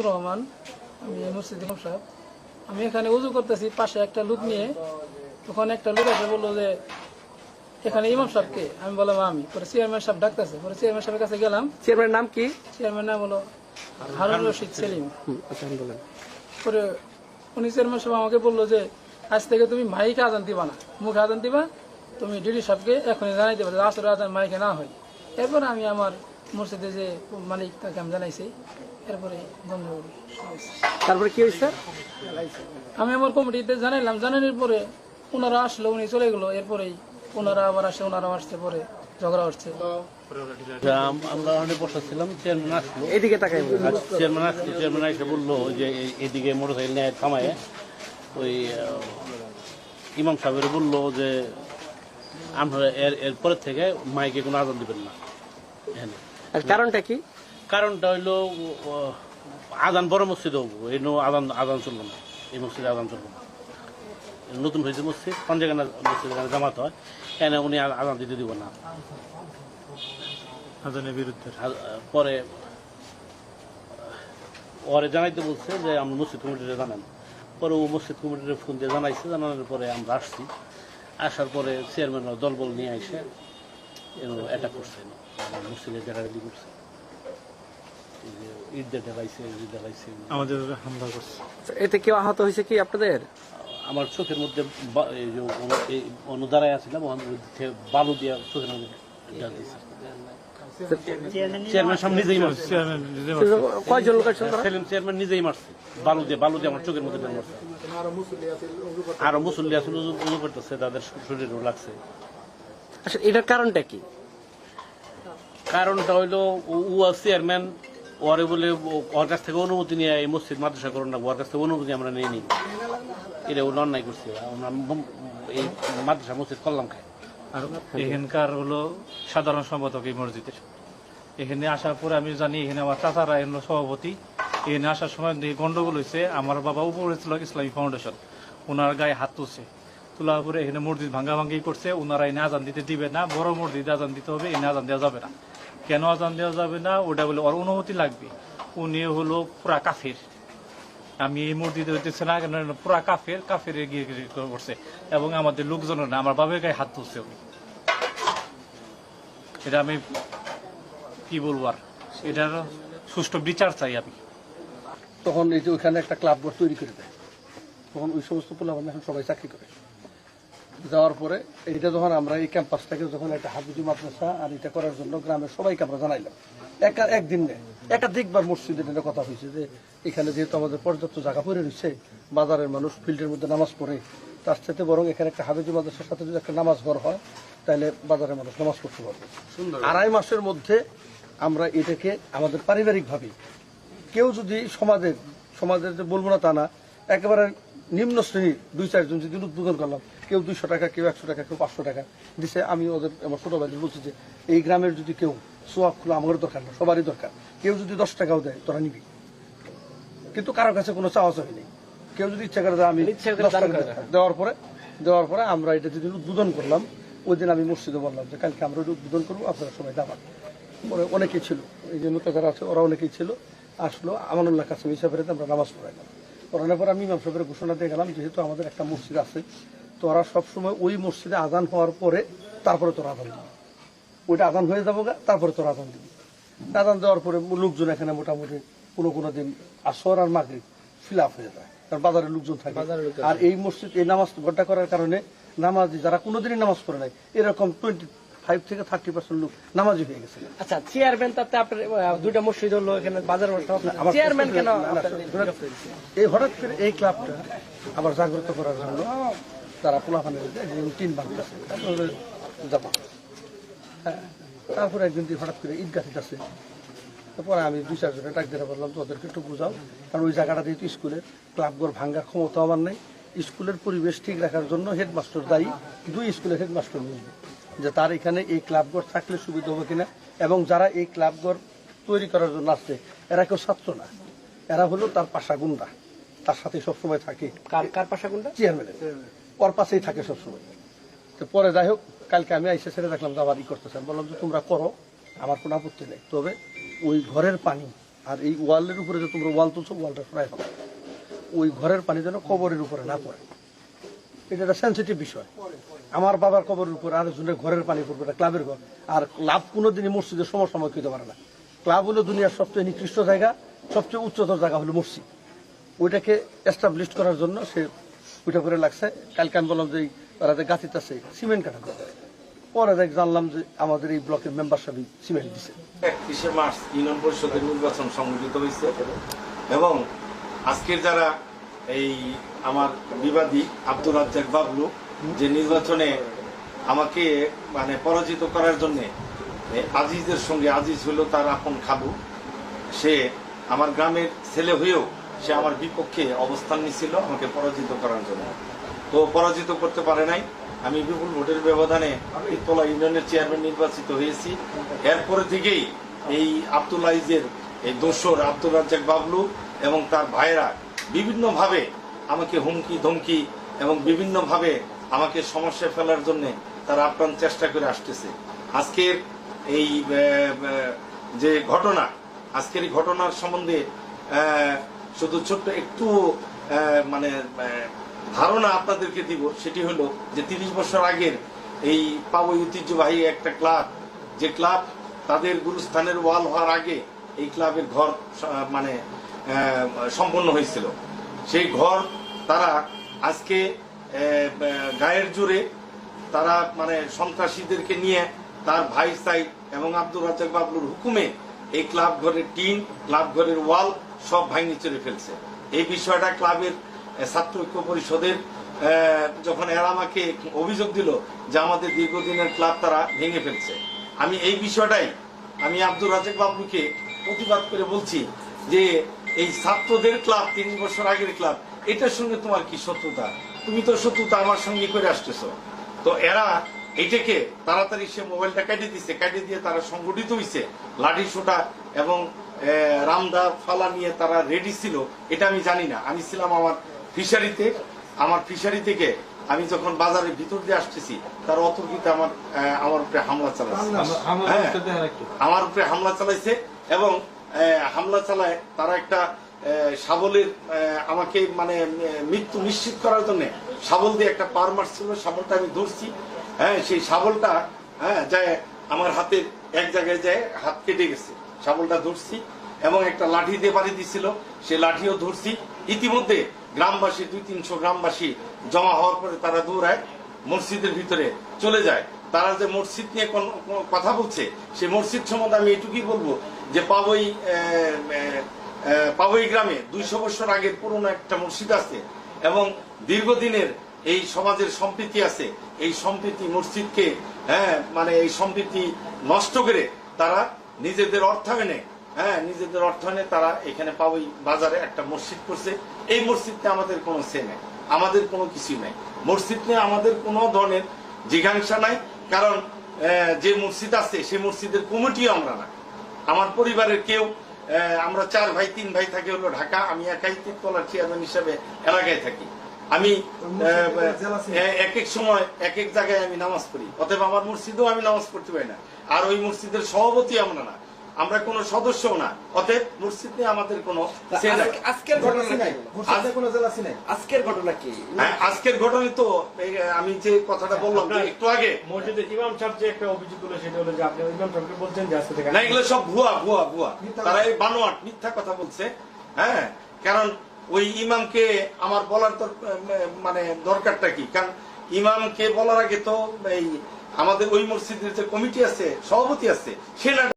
রহমান আমি মসজিদ ইমাম সাহেব আমি এখানে উজু করতেছি পাশে একটা লোক নিয়ে। তখন একটা লোক এসে বলল যে এখানে ইমাম সাহেবকে আমি বললাম আমি। পরে চেয়ারম্যান সাহেব ডাকতেছে। পরে চেয়ারম্যান সাহেবের কাছে গেলাম। চেয়ারম্যানের নাম কি? চেয়ারম্যান নাম হলো হারুন রশিদ সেলিম। আচ্ছা পরে উনি চেয়ারম্যান সাহেব আমাকে বলল যে আজ থেকে তুমি মাইকে আজান দিবা না। মুখে আজান দিবা তুমি ডিডি সাহেবকে এখনই জানাই দেবে আসলে আজান মাইকে না হয়। এরপর আমি আমার মসজিদে যে মালিক তাকে আমি জানাইছি। এরপরে বন্ধ তারপরে কি হয়েছে? আমি আমার কমিটিতে জানাইলাম জানানোর পরে ওনারা আসলো উনি চলে গেলো এরপরেই ওনারা আবার আসে ওনারা আসতে পরে ঝগড়া হচ্ছে। আমরা অনেক বসা ছিলাম চেয়ারম্যান আসলো। এদিকে তাকাই চেয়ারম্যান আসলো চেয়ারম্যান এসে বলল যে এদিকে মোটর সাইকেল নিয়ে থামায়। ওই ইমাম সাহেবের বলল যে আপনারা এর এরপরের থেকে মাইকে কোনো আজান দিবেন না। কারণটা কি? কারণটা হইল আদান বড় মসজিদ হব এই নো আজান আজান চলবো না এই মসজিদে আজান চলবো না। নতুন হয়েছে মসজিদ পঞ্জাগানা মসজিদ জামাত হয় এখানে উনি আদান দিতে দিব না। আজানের বিরুদ্ধে। পরে ওরে জানাইতে বলছে যে আমরা মসজিদ কমিটিতে জানান। পরে ও মসজিদ কমিটিতে ফোন দিয়ে জানাইছে জানানোর পরে আমরা আসছি। আসার পরে চেয়ারম্যান দলবল নিয়ে আসে অ্যাটাক করছে আমার মসজিদে ডেরাডি করছে এই যে ইট দিয়ে ডেলাইছে ইট দেখাইছে আমাদের হামলা করছে। এতে কেউ আহত হয়েছে কি আপনাদের? আমার চোখের মধ্যে অনুদারায় থেকে বালু দিয়ে চোখের মধ্যে চেয়ারম্যান সাহেব নিজেই মারছে। চেয়ারম্যান নিজে মারছে। কয়জন লোক সেলিম চেয়ারম্যান নিজেই মারছে। বালু দিয়ে বালু দিয়ে আমার চোখের মধ্যে মারছে। আরও মুসল্লি আসলে উজু করতেছে তাদের শরীরও লাগছে। আচ্ছা এটার কারণটা কি? কারণটা হইল ও চেয়ারম্যান ওরে বলে ওর কাছ থেকে অনুমতি নিয়ে এই মসজিদ মাদ্রাসা করুন না, ওর কাছ থেকে অনুমতি আমরা নিয়ে নিই এটা ও অন্যায় করছে এই মাদ্রাসা মসজিদ করলাম খাই আর এখানকার হলো সাধারণ সম্পাদক এই মসজিদের। এখানে আসার পরে আমি জানি এখানে আমার চাচারা এখানে সভাপতি। এখানে আসার সময় দেখি গন্ডগোল হয়েছে, আমার বাবা উপরে ছিল ইসলামী ফাউন্ডেশন ওনার গায়ে হাত তুলছে। তোলার পরে এখানে মসজিদ ভাঙ্গা ভাঙ্গি করছে ওনারা এনে আজান দিতে দিবে না, বড় মসজিদে আজান দিতে হবে, এনে আজান দেওয়া যাবে না। কেন আজান দেওয়া যাবে না? ওটা বলে ওর অনুমতি লাগবে। উনি হলো পুরা কাফের। আমি এই মসজিদে হইতেছে না, কেন পুরা কাফের কাফের গিয়ে করছে এবং আমাদের লোকজনের আমার বাবার গায়ে হাত তুলছে উনি। এটা আমি কি বলব আর? এটার সুষ্ঠু বিচার চাই আমি। তখন এই যে ওইখানে একটা ক্লাব তৈরি করে দেয়। তখন ওই সমস্ত পোলাপান এখন সবাই চাকরি করে। যাওয়ার পরে এইটা যখন আমরা এই ক্যাম্পাসটাকে যখন একটা হাফিজি মাদ্রাসা আর এটা করার জন্য গ্রামের সবাইকে আমরা জানাইলাম। একা একদিন নেই। একাধিকবার মসজিদের এটা কথা হয়েছে যে এখানে যেহেতু আমাদের পর্যাপ্ত জায়গা পড়ে রয়েছে বাজারের মানুষ ফিল্ডের মধ্যে নামাজ পড়ে তার সাথে বরং এখানে একটা হাফিজি মাদ্রাসার সাথে যদি একটা নামাজ ঘর হয় তাহলে বাজারের মানুষ নামাজ পড়তে পারবে। আড়াই মাসের মধ্যে আমরা এটাকে আমাদের পারিবারিকভাবে কেউ যদি সমাজের সমাজের যে বলব না তা না একেবারে নিম্ন শ্রেণির দুই চারজন যদি উদ্বোধন করলাম কেউ দুইশো টাকা কেউ একশো টাকা কেউ পাঁচশো টাকা দিছে আমি ওদের আমার ছোট ভাইদের বলছি যে এই গ্রামের যদি কেউ সোয়াব খোলা আমারও দরকার না সবারই দরকার। কেউ যদি দশ টাকাও দেয় তোরা নিবি। কিন্তু কারোর কাছে কোনো চাওয়া চাই নেই। কেউ যদি ইচ্ছা করে আমি। দেওয়ার পরে দেওয়ার পরে আমরা এটা যেদিন উদ্বোধন করলাম ওই দিন আমি মসজিদে বললাম যে কালকে আমরা এটা উদ্বোধন করব আপনারা সবাই দাবার পরে অনেকেই ছিল এই যে নতুন যারা আছে ওরা অনেকেই ছিল। আসলো আমানুল্লাহ কাছে হিসাবে আমরা নামাজ পড়াইলাম। পড়ানোর পর আমি ইমাম সাহেবের ঘোষণা দিয়ে গেলাম যেহেতু আমাদের একটা মসজিদ আছে তো ওরা সবসময় ওই মসজিদে আজান হওয়ার পরে তারপরে তোর আজান দিবি। ওইটা আজান হয়ে যাব গা, তারপরে তোর আজান দিবি। আজান দেওয়ার পরে লোকজন এখানে মোটামুটি কোনো কোনো দিন আসর আর মাগরি ফিল আপ হয়ে যায় কারণ বাজারের লোকজন থাকে। আর এই মসজিদ এই নামাজ ঘরটা করার কারণে নামাজি যারা কোনোদিনই নামাজ পড়ে নাই এরকম টোয়েন্টি ফাইভ থেকে থার্টি পার্সেন্ট লোক নামাজি হয়ে গেছে। আচ্ছা চেয়ারম্যান তাতে আপনার দুইটা মসজিদ হলো এখানে বাজার চেয়ারম্যান কেন এই হঠাৎ করে এই ক্লাবটা আবার জাগ্রত করার জন্য তারা পোলাফানের বাঁধতেছে যাব হ্যাঁ তারপরে একদিন দিয়ে হঠাৎ করে ঈদ আছে তারপরে আমি দুই চারজনে ডাক দিয়ে বললাম তোদেরকে একটু বুঝাও কারণ ওই জায়গাটা যেহেতু স্কুলের ক্লাবঘর ভাঙ্গার ক্ষমতা আমার নেই। স্কুলের পরিবেশ ঠিক রাখার জন্য হেডমাস্টার দায়ী দুই স্কুলের হেডমাস্টার বুঝবে যে তার এখানে এই ক্লাবঘর থাকলে সুবিধা হবে কিনা এবং যারা এই ক্লাবঘর তৈরি করার জন্য আসছে এরা কেউ ছাত্র না। এরা হলো তার পাশা গুন্ডা। তার সাথে সবসময় থাকে। কার কার পাশা কোনটা চেয়ারম্যানের ওর পাশেই থাকে সবসময়। তো পরে যাই হোক কালকে আমি আইসে ছেড়ে দেখলাম আবার ই করতেছে। বললাম যে তোমরা করো আমার কোনো আপত্তি নেই। তবে ওই ঘরের পানি আর এই ওয়ালের উপরে যে তোমরা ওয়াল তুলছো ওয়ালটা প্রায় হবে। ওই ঘরের পানি যেন কবরের উপরে না পড়ে। এটা একটা সেন্সিটিভ বিষয়। আমার বাবার কবরের উপর আর আরেকজনের ঘরের পানি পড়বে এটা ক্লাবের ঘর। আর ক্লাব কোনোদিনই মসজিদের সমসাময়িক হতে পারে না। ক্লাব হলো দুনিয়ার সবচেয়ে নিকৃষ্ট জায়গা, সবচেয়ে উচ্চতর জায়গা হলো মসজিদ। ওইটাকে এস্টাবলিশ করার জন্য সে ওইটা করে লাগছে। কালকে আমি বললাম যে তারা যে গাছিতে আছে, সিমেন্ট কাটা। পরে দেখ জানলাম যে আমাদের এই ব্লকের মেম্বার সিমেন্ট দিছে। একত্রিশে মার্চ ইউনিয়ন পরিষদের নির্বাচন সংগঠিত হয়েছে। এবং আজকের যারা এই আমার বিবাদী আব্দুল রাজ্জাক বাবলু যে নির্বাচনে আমাকে মানে পরাজিত করার জন্য আজিজের সঙ্গে আজিজ হলো তার আপন খাবু সে আমার গ্রামের ছেলে হয়েও সে আমার বিপক্ষে অবস্থান নিছিল আমাকে পরাজিত করার জন্য। তো পরাজিত করতে পারে নাই। আমি বিপুল ভোটের ব্যবধানে ইতলা ইউনিয়নের চেয়ারম্যান নির্বাচিত হয়েছি। এরপরে থেকেই এই আব্দুল আইজের এই দোসর আব্দুল রাজ্জাক বাবলু এবং তার ভাইয়েরা বিভিন্নভাবে আমাকে হুমকি, ধমকি এবং বিভিন্নভাবে আমাকে সমস্যায় ফেলার জন্য তারা আপ্রাণ চেষ্টা করে আসতেছে। আজকের এই যে ঘটনা, আজকের এই ঘটনার সম্বন্ধে শুধু ছোট্ট একটু মানে ধারণা আপনাদেরকে দিব, সেটি হলো যে তিরিশ বছর আগের এই পাবই ঐতিহ্যবাহী একটা ক্লাব, যে ক্লাব তাদের গুরুস্থানের ওয়াল হওয়ার আগে এই ক্লাবের ঘর মানে সম্পন্ন হয়েছিল। সেই ঘর তারা আজকে গায়ের জোরে তারা মানে সন্ত্রাসীদেরকে নিয়ে তার ভাই সাইড এবং আব্দুল রাজাক বাবলুর হুকুমে এই ক্লাব ঘরের টিন, ক্লাব ঘরের ওয়াল সব ভাঙি চড়ে ফেলছে। এই বিষয়টা ক্লাবের ছাত্র ঐক্য পরিষদের যখন এরা আমাকে অভিযোগ দিল যে আমাদের দীর্ঘদিনের ক্লাব তারা ভেঙে ফেলছে। আমি এই বিষয়টাই, আমি আব্দুল রাজাক বাবলুকে প্রতিবাদ করে বলছি যে এই ছাত্রদের ক্লাব, তিন বছর আগের ক্লাব, এটার সঙ্গে তোমার কি শত্রুতা? তুমি তো শত্রুতা আমার সঙ্গে করে আসতেছো। তো এরা এটাকে তাড়াতাড়ি সে মোবাইলটা কেটে দিছে কেটে দিয়ে তারা সংগঠিত হয়েছে লাঠি সোটা এবং রামদা ফালা নিয়ে তারা রেডি ছিল এটা আমি জানি না। আমি ছিলাম আমার ফিশারিতে আমার ফিশারি থেকে আমি যখন বাজারের ভিতর দিয়ে আসতেছি তার অতর্কিত আমার আমার উপরে হামলা চালাচ্ছে। হ্যাঁ, আমার উপরে হামলা চালাইছে এবং হামলা চালায় তারা একটা শাবলের আমাকে মানে মৃত্যু নিশ্চিত করার জন্য শাবল দিয়ে একটা পার মারছিল শাবলটা আমি ধরছি। হ্যাঁ সেই শাবলটা হ্যাঁ যায় আমার হাতের এক জায়গায় যায়, হাত কেটে গেছে। শাবলটা ধরছি এবং একটা লাঠি দিয়ে বাড়ি দিছিল, সে লাঠিও ধরছি। ইতিমধ্যে গ্রামবাসী, দুই তিনশো গ্রামবাসী জমা হওয়ার পরে তারা দৌড়ায়, মসজিদের ভিতরে চলে যায়। তারা যে মসজিদ নিয়ে কথা বলছে সেই মসজিদ সম্বন্ধে আমি এটুকুই বলব যে পাবই পাবই গ্রামে দুইশো বছর আগের পুরনো একটা মসজিদ আছে এবং দীর্ঘদিনের এই সমাজের সম্প্রীতি আছে। এই সম্প্রীতি মসজিদকে হ্যাঁ মানে এই সম্প্রীতি নষ্ট করে তারা নিজেদের অর্থায়নে হ্যাঁ নিজেদের অর্থায়নে তারা এখানে পাবই বাজারে একটা মসজিদ করছে। এই মসজিদে আমাদের কোনো সে নেই, আমাদের কোনো কিছু নাই। মসজিদ নিয়ে আমাদের কোনো ধরনের জিজ্ঞাসা নাই, কারণ যে মসজিদ আছে সেই মসজিদের কমিটিও আমরা না। আমার পরিবারের কেউ আমরা চার ভাই তিন ভাই থাকি হলো ঢাকা আমি একাই তিনতলার চেয়ারম্যান হিসেবে এলাকায় থাকি। আমি এক এক সময় এক এক জায়গায় আমি নামাজ পড়ি। অতএব আমার মসজিদেও আমি নামাজ পড়তে পারি না। আর ওই মসজিদের সভাপতি আমরা না। আমরা কোনো সদস্যও না। অতএব মসজিদ নিয়ে আমাদের কোনো নাই। আজকের ঘটনা কি? আজকের ঘটনা কি? হ্যাঁ, আজকের ঘটনায় তো আমি যে কথাটা বললাম একটু আগে। মসজিদের ইমাম সাহেব যে একটা অভিযোগ করল সেটা হলো যে আপনি ইমাম সাহেবকে বলছেন যে আজকে না এগুলো সব ভুয়া ভুয়া ভুয়া। তারা এই বানোয়াট মিথ্যা কথা বলছে। হ্যাঁ কারণ ওই ইমামকে আমার বলার দর- মানে দরকারটা কি? কারণ ইমামকে বলার আগে তো এই আমাদের ওই মসজিদের যে কমিটি আছে সভাপতি আছে সে না